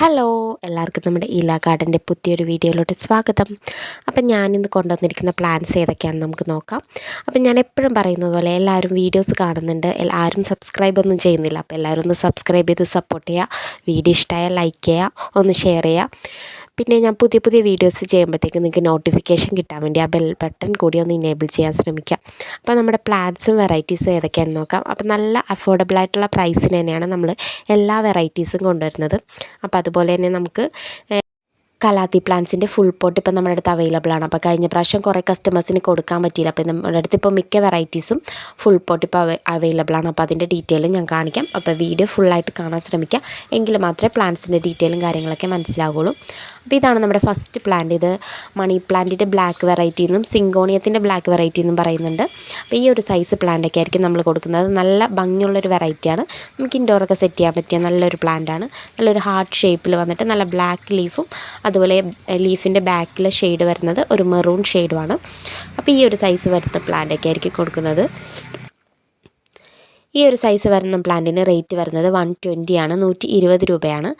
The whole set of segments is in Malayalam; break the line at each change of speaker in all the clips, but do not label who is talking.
ഹലോ എല്ലാവർക്കും നമ്മുടെ ഇല ഗാർഡന്റെ പുതിയൊരു വീഡിയോയിലോട്ട് സ്വാഗതം. അപ്പം ഞാനിന്ന് കൊണ്ടുവന്നിരിക്കുന്ന പ്ലാൻസ് ഏതൊക്കെയാണെന്ന് നമുക്ക് നോക്കാം. അപ്പം ഞാൻ എപ്പോഴും പറയുന്നത് പോലെ എല്ലാവരും വീഡിയോസ് കാണുന്നുണ്ട്. ആരും സബ്സ്ക്രൈബ് ഒന്നും ചെയ്യുന്നില്ല. അപ്പോൾ എല്ലാവരും ഒന്ന് സബ്സ്ക്രൈബ് ചെയ്ത് സപ്പോർട്ട് ചെയ്യുക. വീഡിയോ ഇഷ്ടമായാൽ ലൈക്ക് ചെയ്യുക. ഒന്ന് ഷെയർ ചെയ്യുക. പിന്നെ ഞാൻ പുതിയ പുതിയ വീഡിയോസ് ചെയ്യുമ്പോഴത്തേക്കും നിങ്ങൾക്ക് നോട്ടിഫിക്കേഷൻ കിട്ടാൻ വേണ്ടി ആ ബെൽ ബട്ടൺ കൂടി ഒന്ന് ഇനേബിൾ ചെയ്യാൻ ശ്രമിക്കാം. അപ്പോൾ നമ്മുടെ പ്ലാൻസും വെറൈറ്റീസും ഏതൊക്കെയാണെന്ന് നോക്കാം. അപ്പോൾ നല്ല അഫോർഡബിൾ ആയിട്ടുള്ള പ്രൈസിന് തന്നെയാണ് നമ്മൾ എല്ലാ വെറൈറ്റീസും കൊണ്ടുവരുന്നത്. അപ്പോൾ അതുപോലെ തന്നെ നമുക്ക് കലാത്തി പ്ലാന്റ്സിന്റെ ഫുൾ പോട്ട് ഇപ്പം നമ്മുടെ അടുത്ത് അവൈലബിൾ ആണ്. അപ്പോൾ കഴിഞ്ഞ പ്രാവശ്യം കുറേ കസ്റ്റമേഴ്സിന് കൊടുക്കാൻ പറ്റിയില്ല. അപ്പോൾ നമ്മുടെ അടുത്ത് ഇപ്പോൾ മിക്ക വെറൈറ്റീസും ഫുൾ പോട്ട് ഇപ്പോൾ അവൈലബിൾ ആണ്. അപ്പോൾ അതിന്റെ ഡീറ്റെയിലും ഞാൻ കാണിക്കാം. അപ്പോൾ വീഡിയോ ഫുള്ളായിട്ട് കാണാൻ ശ്രമിക്കുക എങ്കിൽ മാത്രമേ പ്ലാന്റ്സിന്റെ ഡീറ്റെയിലും കാര്യങ്ങളൊക്കെ മനസ്സിലാവുള്ളൂ. അപ്പോൾ ഇതാണ് നമ്മുടെ ഫസ്റ്റ് പ്ലാന്റ് ഇത് മണി പ്ലാന്റിന്റെ ബ്ലാക്ക് വെറൈറ്റി എന്നും സിങ്കോണിയത്തിന്റെ ബ്ലാക്ക് വെറൈറ്റി എന്നും പറയുന്നുണ്ട്. അപ്പോൾ ഈ ഒരു സൈസ് പ്ലാന്റൊക്കെ ആയിരിക്കും നമ്മൾ കൊടുക്കുന്നത്. നല്ല ഭംഗിയുള്ളൊരു വെറൈറ്റിയാണ് നമുക്ക് ഇൻഡോറൊക്കെ സെറ്റ് ചെയ്യാൻ പറ്റിയ നല്ലൊരു പ്ലാന്റാണ് നല്ലൊരു ഹാർട്ട് ഷേപ്പിൽ വന്നിട്ട് നല്ല ബ്ലാക്ക് ലീഫും അതുപോലെ ലീഫിന്റെ ബാക്കിൽ ഷെയ്ഡ് വരുന്നത് ഒരു മെറൂൺ ഷെയ്ഡുമാണ് അപ്പോൾ ഈ ഒരു സൈസ് വരുന്ന പ്ലാന്റൊക്കെ ആയിരിക്കും കൊടുക്കുന്നത്. ഈ ഒരു സൈസ് വരുന്ന പ്ലാന്റിന് റേറ്റ് വരുന്നത് വൺ ട്വന്റിയാണ് നൂറ്റി ഇരുപത് രൂപയാണ്.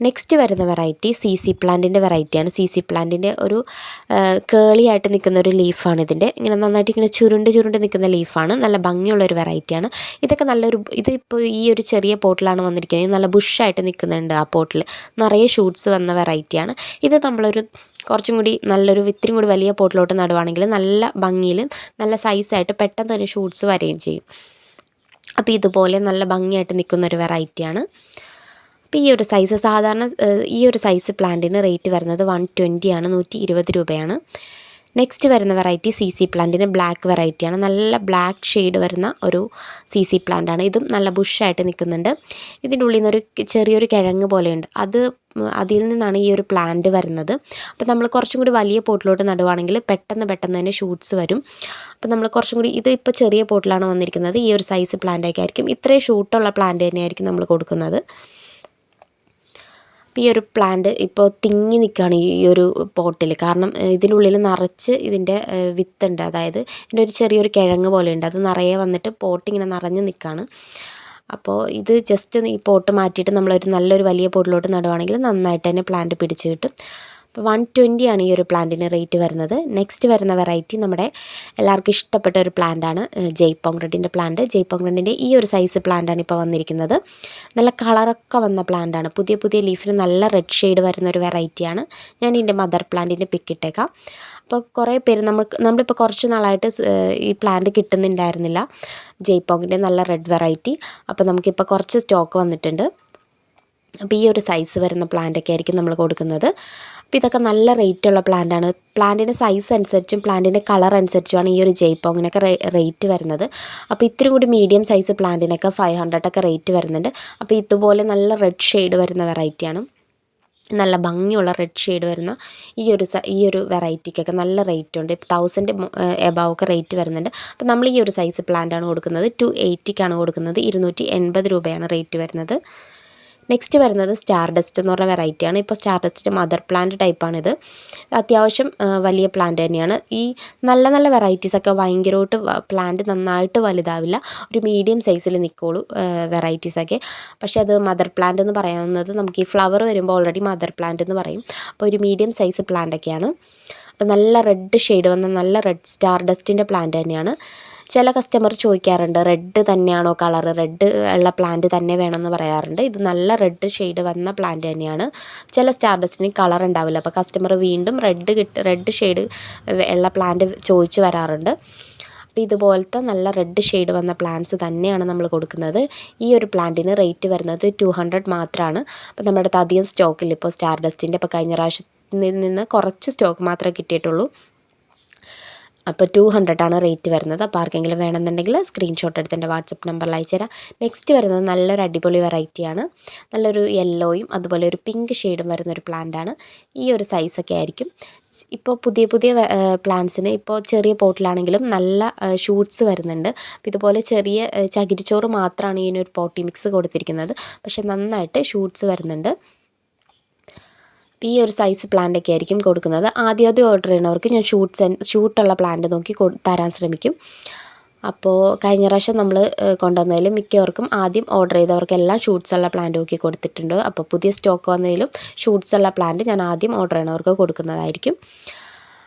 നെക്സ്റ്റ് വരുന്ന വെറൈറ്റി സി സി പ്ലാന്റിന്റെ വെറൈറ്റിയാണ് സി സി പ്ലാന്റിന്റെ ഒരു കേളി ആയിട്ട് നിൽക്കുന്ന ഒരു ലീഫാണ് ഇതിന്റെ ഇങ്ങനെ നന്നായിട്ട് ഇങ്ങനെ ചുരുണ്ട് ചുരുണ്ട് നിൽക്കുന്ന ലീഫാണ് നല്ല ഭംഗിയുള്ള ഒരു വെറൈറ്റിയാണ് ഇതൊക്കെ നല്ലൊരു ഇതിപ്പോൾ ഈ ഒരു ചെറിയ പോട്ടിലാണ് വന്നിരിക്കുന്നത്. നല്ല ബുഷായിട്ട് നിൽക്കുന്നുണ്ട് ആ പോട്ടിൽ നിറയെ ഷൂട്ട്സ് വന്ന വെറൈറ്റിയാണ് ഇത് നമ്മളൊരു കുറച്ചും കൂടി നല്ലൊരു ഇത്തിരി കൂടി വലിയ പോട്ടിലോട്ട് നടുവാണെങ്കിൽ നല്ല ഭംഗിയിൽ നല്ല സൈസായിട്ട് പെട്ടെന്ന് തന്നെ ഷൂട്ട്സ് വരികയും ചെയ്യും. അപ്പോൾ ഇതുപോലെ നല്ല ഭംഗിയായിട്ട് നിൽക്കുന്ന ഒരു വെറൈറ്റിയാണ് അപ്പോൾ ഈ ഒരു സൈസ് സാധാരണ ഈ ഒരു സൈസ് പ്ലാന്റിന് റേറ്റ് വരുന്നത് വൺ ആണ് നൂറ്റി ഇരുപത് രൂപയാണ്. നെക്സ്റ്റ് വരുന്ന വെറൈറ്റി സി സി പ്ലാന്റിന് ബ്ലാക്ക് വെറൈറ്റിയാണ് നല്ല ബ്ലാക്ക് ഷെയ്ഡ് വരുന്ന ഒരു സി സി പ്ലാന്റാണ് ഇതും നല്ല ബുഷായിട്ട് നിൽക്കുന്നുണ്ട്. ഇതിന്റെ ഉള്ളിൽ നിന്നൊരു ചെറിയൊരു കിഴങ്ങ് പോലെയുണ്ട്. അത് അതിൽ നിന്നാണ് ഈ ഒരു പ്ലാന്റ് വരുന്നത്. അപ്പോൾ നമ്മൾ കുറച്ചും കൂടി വലിയ പോട്ടിലോട്ട് നടുവാണെങ്കിൽ പെട്ടെന്ന് പെട്ടെന്ന് തന്നെ ഷൂട്ട്സ് വരും. അപ്പോൾ നമ്മൾ കുറച്ചും കൂടി ഇത് ഇപ്പോൾ ചെറിയ പോട്ടിലാണ് വന്നിരിക്കുന്നത്. ഈ ഒരു സൈസ് പ്ലാന്റൊക്കെ ആയിരിക്കും. ഇത്രയും ഷൂട്ടുള്ള പ്ലാന്റ് തന്നെയായിരിക്കും നമ്മൾ കൊടുക്കുന്നത്. അപ്പോൾ ഈ ഒരു പ്ലാന്റ് ഇപ്പോൾ തിങ്ങി നിൽക്കുകയാണ് ഈ ഒരു പോട്ടിൽ കാരണം ഇതിനുള്ളിൽ നിറച്ച് ഇതിന്റെ വിത്തുണ്ട്. അതായത് ഇതിന്റെ ഒരു ചെറിയൊരു കിഴങ്ങ് പോലെയുണ്ട്. അത് നിറയെ വന്നിട്ട് പോട്ട് ഇങ്ങനെ നിറഞ്ഞ് നിൽക്കുകയാണ് അപ്പോൾ ഇത് ജസ്റ്റ് ഈ പോട്ട് മാറ്റിയിട്ട് നമ്മളൊരു നല്ലൊരു വലിയ പോട്ടിലോട്ട് നടുവാണെങ്കിൽ നന്നായിട്ട് തന്നെ പ്ലാന്റ് പിടിച്ച് കിട്ടും. അപ്പോൾ വൺ ആണ് ഈ ഒരു പ്ലാന്റിന് റേറ്റ് വരുന്നത്. നെക്സ്റ്റ് വരുന്ന വെറൈറ്റി നമ്മുടെ എല്ലാവർക്കും ഇഷ്ടപ്പെട്ട ഒരു പ്ലാന്റാണ് ജയ്പോങ് റെഡിന്റെ പ്ലാന്റ് ജയ്പോങ് റെഡിന്റെ ഈ ഒരു സൈസ് പ്ലാന്റാണ് ഇപ്പോൾ വന്നിരിക്കുന്നത്. നല്ല കളറൊക്കെ വന്ന പ്ലാന്റാണ് പുതിയ പുതിയ ലീഫിന് നല്ല റെഡ് ഷെയ്ഡ് വരുന്ന ഒരു വെറൈറ്റിയാണ് ഞാൻ ഇതിന്റെ മദർ പ്ലാന്റിന്റെ പിക്ക് ഇട്ടേക്കാം. അപ്പോൾ കുറേ പേര് നമുക്ക് നമ്മളിപ്പോൾ കുറച്ച് നാളായിട്ട് ഈ പ്ലാന്റ് കിട്ടുന്നുണ്ടായിരുന്നില്ല. ജയ്പോങ്ങിന്റെ നല്ല റെഡ് വെറൈറ്റി അപ്പോൾ നമുക്കിപ്പോൾ കുറച്ച് സ്റ്റോക്ക് വന്നിട്ടുണ്ട്. അപ്പോൾ ഈ ഒരു സൈസ് വരുന്ന പ്ലാന്റൊക്കെ ആയിരിക്കും നമ്മൾ കൊടുക്കുന്നത്. അപ്പോൾ ഇതൊക്കെ നല്ല റേറ്റുള്ള പ്ലാന്റാണ് പ്ലാന്റിന്റെ സൈസ് അനുസരിച്ചും പ്ലാന്റിന്റെ കളർ അനുസരിച്ചുമാണ് ഈ ഒരു ജയ്പോങ്ങിനൊക്കെ റേറ്റ് വരുന്നത്. അപ്പോൾ ഇത്തിരി കൂടി മീഡിയം സൈസ് പ്ലാന്റിനൊക്കെ ഫൈവ് ഹൺഡ്രഡൊക്കെ റേറ്റ് വരുന്നുണ്ട്. അപ്പോൾ ഇതുപോലെ നല്ല റെഡ് ഷെയ്ഡ് വരുന്ന വെറൈറ്റിയാണ് നല്ല ഭംഗിയുള്ള റെഡ് ഷെയ്ഡ് വരുന്ന ഈ ഒരു ഈ ഒരു വെറൈറ്റിക്കൊക്കെ നല്ല റേറ്റ് ഉണ്ട്. തൗസൻഡ് എബവ് ഒക്കെ റേറ്റ് വരുന്നുണ്ട്. അപ്പോൾ നമ്മൾ ഈ ഒരു സൈസ് പ്ലാന്റാണ് കൊടുക്കുന്നത്. ടു എയ്റ്റിക്കാണ് കൊടുക്കുന്നത്. ഇരുന്നൂറ്റി എൺപത് രൂപയാണ് റേറ്റ് വരുന്നത്. നെക്സ്റ്റ് വരുന്നത് സ്റ്റാർ ഡസ്റ്റ് എന്ന് പറഞ്ഞ വെറൈറ്റിയാണ് ഇപ്പോൾ സ്റ്റാർ ഡസ്റ്റിന്റെ മദർ പ്ലാന്റ് ടൈപ്പാണിത് അത്യാവശ്യം വലിയ പ്ലാന്റ് തന്നെയാണ്. ഈ നല്ല നല്ല വെറൈറ്റീസൊക്കെ ഭയങ്കരമായിട്ട് പ്ലാന്റ് നന്നായിട്ട് വലുതാവില്ല. ഒരു മീഡിയം സൈസിൽ നിൽക്കുള്ളൂ വെറൈറ്റീസൊക്കെ പക്ഷേ അത് മദർ പ്ലാന്റ് എന്ന് പറയുന്നത് നമുക്ക് ഈ ഫ്ലവർ വരുമ്പോൾ ഓൾറെഡി മദർ പ്ലാന്റ് എന്ന് പറയും. അപ്പോൾ ഒരു മീഡിയം സൈസ് പ്ലാന്റൊക്കെയാണ് അപ്പോൾ നല്ല റെഡ് ഷെയ്ഡ് വന്ന നല്ല റെഡ് സ്റ്റാർ ഡസ്റ്റിന്റെ പ്ലാന്റ് തന്നെയാണ്. ചില കസ്റ്റമർ ചോദിക്കാറുണ്ട് റെഡ് തന്നെയാണോ കളർ റെഡ് ഉള്ള പ്ലാന്റ് തന്നെ വേണമെന്ന് പറയാറുണ്ട്. ഇത് നല്ല റെഡ് ഷെയ്ഡ് വന്ന പ്ലാന്റ് തന്നെയാണ്. ചില സ്റ്റാർഡസ്റ്റിന് കളർ ഉണ്ടാവില്ല. അപ്പോൾ കസ്റ്റമർ വീണ്ടും റെഡ് കിട്ട് റെഡ് ഷെയ്ഡ് ഉള്ള പ്ലാന്റ് ചോദിച്ച് വരാറുണ്ട്. അപ്പോൾ ഇതുപോലത്തെ നല്ല റെഡ് ഷെയ്ഡ് വന്ന പ്ലാന്റ്സ് തന്നെയാണ് നമ്മൾ കൊടുക്കുന്നത്. ഈ ഒരു പ്ലാന്റിന് റേറ്റ് വരുന്നത് ടു ഹൺഡ്രഡ് മാത്രമാണ് അപ്പോൾ നമ്മുടെ അടുത്ത് അധികം സ്റ്റോക്കില്ല ഇപ്പോൾ സ്റ്റാർഡസ്റ്റിന്റെ ഇപ്പോൾ കഴിഞ്ഞ പ്രാവശ്യത്തിൽ നിന്ന് കുറച്ച് സ്റ്റോക്ക് മാത്രമേ കിട്ടിയിട്ടുള്ളൂ. അപ്പോൾ ടു ആണ് റേറ്റ് വരുന്നത്. അപ്പോൾ ആർക്കെങ്കിലും വേണമെന്നുണ്ടെങ്കിൽ സ്ക്രീൻഷോട്ട് എടുത്ത് എന്റെ വാട്സപ്പ് നമ്പറിൽ അയച്ചുതരാം. നെക്സ്റ്റ് വരുന്നത് നല്ലൊരു അടിപൊളി വെറൈറ്റിയാണ് നല്ലൊരു യെല്ലോയും അതുപോലെ ഒരു പിങ്ക് ഷെയ്ഡും വരുന്നൊരു ആണ്. ഈ ഒരു സൈസൊക്കെ ആയിരിക്കും. ഇപ്പോൾ പുതിയ പുതിയ പ്ലാന്റ്സിന് ഇപ്പോൾ ചെറിയ പോട്ടിലാണെങ്കിലും നല്ല ഷൂട്ട്സ് വരുന്നുണ്ട്. അപ്പോൾ ഇതുപോലെ ചെറിയ ചകിരിച്ചോറ് മാത്രമാണ് ഇതിനൊരു പോട്ടി മിക്സ് കൊടുത്തിരിക്കുന്നത്. പക്ഷേ നന്നായിട്ട് ഷൂട്ട്സ് വരുന്നുണ്ട്. ഈ ഒരു സൈസ് പ്ലാന്റൊക്കെ ആയിരിക്കും കൊടുക്കുന്നത്. ആദ്യം ആദ്യം ഓർഡർ ചെയ്യണവർക്ക് ഞാൻ ഷൂട്ട്സ് ഷൂട്ടുള്ള പ്ലാന്റ് നോക്കി തരാൻ ശ്രമിക്കും. അപ്പോൾ കഴിഞ്ഞ പ്രാവശ്യം നമ്മൾ കൊണ്ടുവന്നതിലും മിക്കവർക്കും ആദ്യം ഓർഡർ ചെയ്തവർക്കെല്ലാം ഷൂട്ട്സ് ഉള്ള പ്ലാന്റ് നോക്കി കൊടുത്തിട്ടുണ്ട്. അപ്പോൾ പുതിയ സ്റ്റോക്ക് വന്നതിലും ഷൂട്ട്സ് ഉള്ള പ്ലാന്റ് ഞാൻ ആദ്യം ഓർഡർ ചെയ്യണവർക്ക് കൊടുക്കുന്നതായിരിക്കും.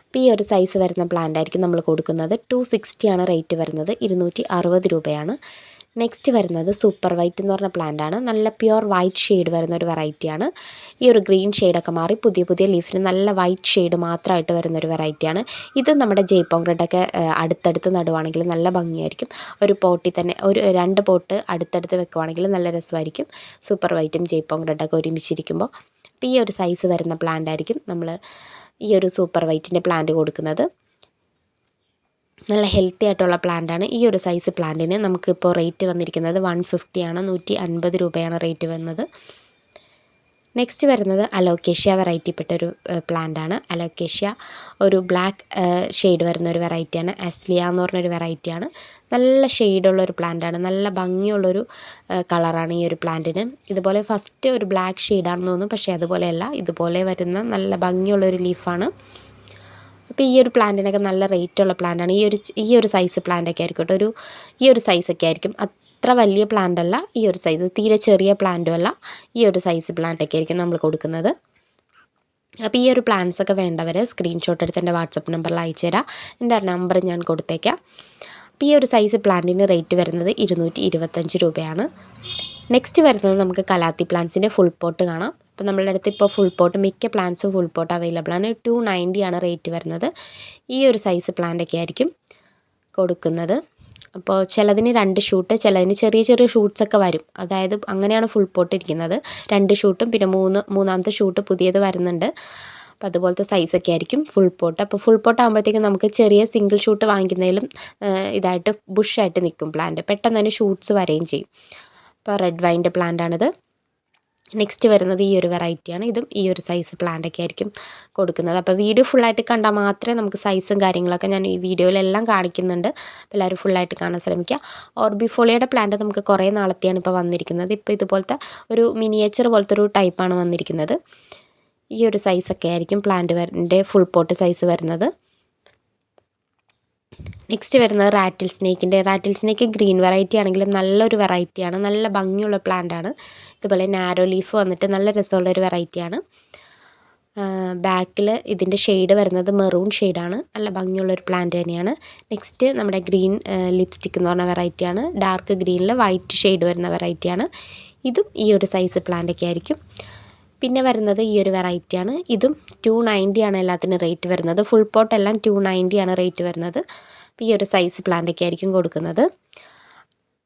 അപ്പോൾ ഈ ഒരു സൈസ് വരുന്ന പ്ലാന്റ് ആയിരിക്കും നമ്മൾ കൊടുക്കുന്നത്. ടു സിക്സ്റ്റിയാണ് റേറ്റ് വരുന്നത്. ഇരുന്നൂറ്റി അറുപത് രൂപയാണ്. നെക്സ്റ്റ് വരുന്നത് സൂപ്പർ വൈറ്റ് എന്ന് പറഞ്ഞ പ്ലാന്റ് ആണ്. നല്ല പ്യുർ വൈറ്റ് ഷെയ്ഡ് വരുന്ന ഒരു വെറൈറ്റിയാണ് ഈ ഒരു ഗ്രീൻ ഷെയ്ഡൊക്കെ മാറി പുതിയ പുതിയ ലീഫിന് നല്ല വൈറ്റ് ഷെയ്ഡ് മാത്രമായിട്ട് വരുന്ന ഒരു വെറൈറ്റിയാണ് ഇത് നമ്മുടെ ജയ്പോങ് റെഡൊക്കെ അടുത്തടുത്ത് നടുവാണെങ്കിൽ നല്ല ഭംഗിയായിരിക്കും. ഒരു പോട്ടിൽ തന്നെ ഒരു രണ്ട് പോട്ട് അടുത്തടുത്ത് വെക്കുവാണെങ്കിൽ നല്ല രസമായിരിക്കും. സൂപ്പർ വൈറ്റും ജയ്പോങ് റെഡൊക്കെ ഒരുമിച്ചിരിക്കുമ്പോൾ അപ്പോൾ ഈ ഒരു സൈസ് വരുന്ന പ്ലാന്റ് ആയിരിക്കും നമ്മൾ ഈ ഒരു സൂപ്പർ വൈറ്റിന്റെ പ്ലാന്റ് കൊടുക്കുന്നത്. നല്ല ഹെൽത്തി ആയിട്ടുള്ള പ്ലാന്റാണ് ഈ ഒരു സൈസ് പ്ലാന്റിന് നമുക്കിപ്പോൾ റേറ്റ് വന്നിരിക്കുന്നത് വൺ ഫിഫ്റ്റിയാണ് നൂറ്റി അൻപത് രൂപയാണ് റേറ്റ് വരുന്നത് നെക്സ്റ്റ് വരുന്നത് അലോക്കേഷ്യ വെറൈറ്റിപ്പെട്ടൊരു പ്ലാന്റാണ് അലോക്കേഷ്യ ഒരു ബ്ലാക്ക് ഷെയ്ഡ് വരുന്ന ഒരു വെറൈറ്റിയാണ് അസ്ലിയ എന്ന് പറഞ്ഞൊരു വെറൈറ്റിയാണ് നല്ല ഷെയ്ഡുള്ള ഒരു പ്ലാന്റാണ് നല്ല ഭംഗിയുള്ളൊരു കളറാണ് ഈ ഒരു പ്ലാന്റിന് ഇതുപോലെ ഫസ്റ്റ് ഒരു ബ്ലാക്ക് ഷെയ്ഡാണെന്ന് തോന്നുന്നു. പക്ഷേ അതുപോലെയല്ല. ഇതുപോലെ വരുന്ന നല്ല ഭംഗിയുള്ളൊരു ലീഫാണ് അപ്പോൾ ഈ ഒരു പ്ലാന്റിനൊക്കെ നല്ല റേറ്റുള്ള പ്ലാന്റാണ് ഈ ഒരു ഈ ഒരു സൈസ് പ്ലാന്റൊക്കെ ആയിരിക്കും കേട്ടോ. ഒരു ഈ ഒരു സൈസൊക്കെ ആയിരിക്കും. അത്ര വലിയ പ്ലാന്റ് അല്ല ഈ ഒരു സൈസ് തീരെ ചെറിയ പ്ലാന്റും അല്ല ഈ ഒരു സൈസ് പ്ലാന്റൊക്കെ ആയിരിക്കും നമ്മൾ കൊടുക്കുന്നത്. അപ്പോൾ ഈ ഒരു പ്ലാൻസൊക്കെ വേണ്ടവർ സ്ക്രീൻഷോട്ട് എടുത്ത് എന്റെ വാട്സപ്പ് നമ്പറിൽ അയച്ചു തരാം. എന്റെ നമ്പർ ഞാൻ കൊടുത്തേക്കാം. അപ്പോൾ ഈ ഒരു സൈസ് പ്ലാന്റിന് റേറ്റ് വരുന്നത് ഇരുന്നൂറ്റി ഇരുപത്തഞ്ച് രൂപയാണ്. നെക്സ്റ്റ് വരുന്നത് നമുക്ക് കലാത്തി പ്ലാന്റ്സിന്റെ ഫുൾ പോട്ട് കാണാം. അപ്പോൾ നമ്മളുടെ അടുത്ത് ഇപ്പോൾ ഫുൾ പോട്ട് മിക്ക പ്ലാന്റ്സും ഫുൾ പോട്ട് അവൈലബിൾ ആണ്. ടു ആണ് റേറ്റ് വരുന്നത്. ഈ ഒരു സൈസ് പ്ലാന്റൊക്കെ ആയിരിക്കും കൊടുക്കുന്നത്. അപ്പോൾ ചിലതിന് രണ്ട് ഷൂട്ട് ചിലതിന് ചെറിയ ചെറിയ ഷൂട്ട്സ് ഒക്കെ വരും. അതായത് അങ്ങനെയാണ് ഫുൾ പോട്ട് ഇരിക്കുന്നത്. രണ്ട് ഷൂട്ടും പിന്നെ മൂന്ന് മൂന്നാമത്തെ ഷൂട്ട് പുതിയത് വരുന്നുണ്ട്. അപ്പോൾ അതുപോലത്തെ സൈസൊക്കെ ആയിരിക്കും ഫുൾ പോട്ട് അപ്പോൾ ഫുൾ പോട്ട് ആകുമ്പോഴത്തേക്കും നമുക്ക് ചെറിയ സിംഗിൾ ഷൂട്ട് വാങ്ങിക്കുന്നതിലും ഇതായിട്ട് ബുഷായിട്ട് നിൽക്കും പ്ലാന്റ് പെട്ടെന്ന് തന്നെ ഷൂട്ട്സ് വരെയും ചെയ്യും. അപ്പോൾ റെഡ് വൈന്റെ പ്ലാന്റാണിത് നെക്സ്റ്റ് വരുന്നത് ഈ ഒരു വെറൈറ്റിയാണ് ഇതും ഈ ഒരു സൈസ് പ്ലാന്റൊക്കെ ആയിരിക്കും കൊടുക്കുന്നത്. അപ്പോൾ വീഡിയോ ഫുള്ളായിട്ട് കണ്ടാൽ മാത്രമേ നമുക്ക് സൈസും കാര്യങ്ങളൊക്കെ ഞാൻ ഈ വീഡിയോയിലെല്ലാം കാണിക്കുന്നുണ്ട്. എല്ലാവരും ഫുള്ളായിട്ട് കാണാൻ ശ്രമിക്കുക ഓർബിഫോളിയുടെ പ്ലാന്റ് നമുക്ക് കുറേ നാളത്തെയാണ് ഇപ്പോൾ വന്നിരിക്കുന്നത്. ഇപ്പോൾ ഇതുപോലത്തെ ഒരു മിനിയേച്ചർ പോലത്തെ ഒരു ടൈപ്പാണ് വന്നിരിക്കുന്നത്. ഈ ഒരു സൈസൊക്കെ ആയിരിക്കും പ്ലാന്റ് വരന്റെ ഫുൾ പോട്ട് സൈസ് വരുന്നത്. നെക്സ്റ്റ് വരുന്നത് റാറ്റിൽ സ്നേക്കിന്റെ റാറ്റിൽ സ്നേക്ക് ഗ്രീൻ വെറൈറ്റി ആണെങ്കിലും നല്ലൊരു വെറൈറ്റിയാണ് നല്ല ഭംഗിയുള്ള പ്ലാന്റ് ആണ്. ഇതുപോലെ നാരോ ലീഫ് വന്നിട്ട് നല്ല രസമുള്ള ഒരു വെറൈറ്റിയാണ് ബാക്കിൽ ഇതിന്റെ ഷെയ്ഡ് വരുന്നത് മെറൂൺ ഷെയ്ഡാണ് നല്ല ഭംഗിയുള്ള ഒരു പ്ലാന്റ് തന്നെയാണ്. നെക്സ്റ്റ് നമ്മുടെ ഗ്രീൻ ലിപ്സ്റ്റിക് എന്ന് പറഞ്ഞ വെറൈറ്റിയാണ് ഡാർക്ക് ഗ്രീനിൽ വൈറ്റ് ഷെയ്ഡ് വരുന്ന വെറൈറ്റിയാണ് ഇതും ഈ ഒരു സൈസ് പ്ലാന്റൊക്കെ ആയിരിക്കും. പിന്നെ വരുന്നത് ഈ ഒരു വെറൈറ്റിയാണ് ഇതും ടു നയന്റി ആണ് എല്ലാത്തിനും റേറ്റ് വരുന്നത്. ഫുൾ പോട്ട് എല്ലാം ടു നയന്റി ആണ് റേറ്റ് വരുന്നത്. ഈ ഒരു സൈസ് പ്ലാന്റൊക്കെ ആയിരിക്കും കൊടുക്കുന്നത്.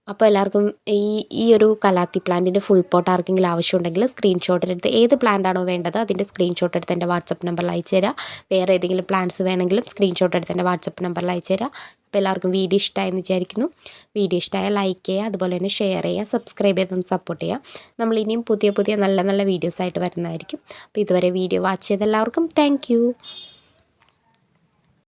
അപ്പോൾ എല്ലാവർക്കും ഈ ഈ ഒരു കലാത്തി പ്ലാന്റിന്റെ ഫുൾ പോട്ട് ആർക്കെങ്കിലും ആവശ്യമുണ്ടെങ്കിൽ സ്ക്രീൻഷോട്ട് എടുത്ത് ഏത് പ്ലാന്റ് ആണോ വേണ്ടത് അതിന്റെ സ്ക്രീൻഷോട്ട് എടുത്ത് എന്റെ വാട്സപ്പ് നമ്പറിൽ അയച്ചു തരാം. വേറെ ഏതെങ്കിലും പ്ലാന്റ്സ് വേണമെങ്കിലും സ്ക്രീൻഷോട്ട് എടുത്ത് എന്റെ വാട്സപ്പ് നമ്പറിൽ അയച്ചു തരാം. അപ്പോൾ എല്ലാവർക്കും വീഡിയോ ഇഷ്ടമായെന്ന് വിചാരിക്കുന്നു. വീഡിയോ ഇഷ്ടമായ ലൈക്ക് ചെയ്യുക അതുപോലെ തന്നെ ഷെയർ ചെയ്യുക സബ്സ്ക്രൈബ് ചെയ്ത് സപ്പോർട്ട് ചെയ്യുക. നമ്മൾ ഇനിയും പുതിയ പുതിയ നല്ല നല്ല വീഡിയോസ് ആയിട്ട് വരുന്നതായിരിക്കും. അപ്പോൾ ഇതുവരെ വീഡിയോ വാച്ച് ചെയ്ത എല്ലാവർക്കും താങ്ക്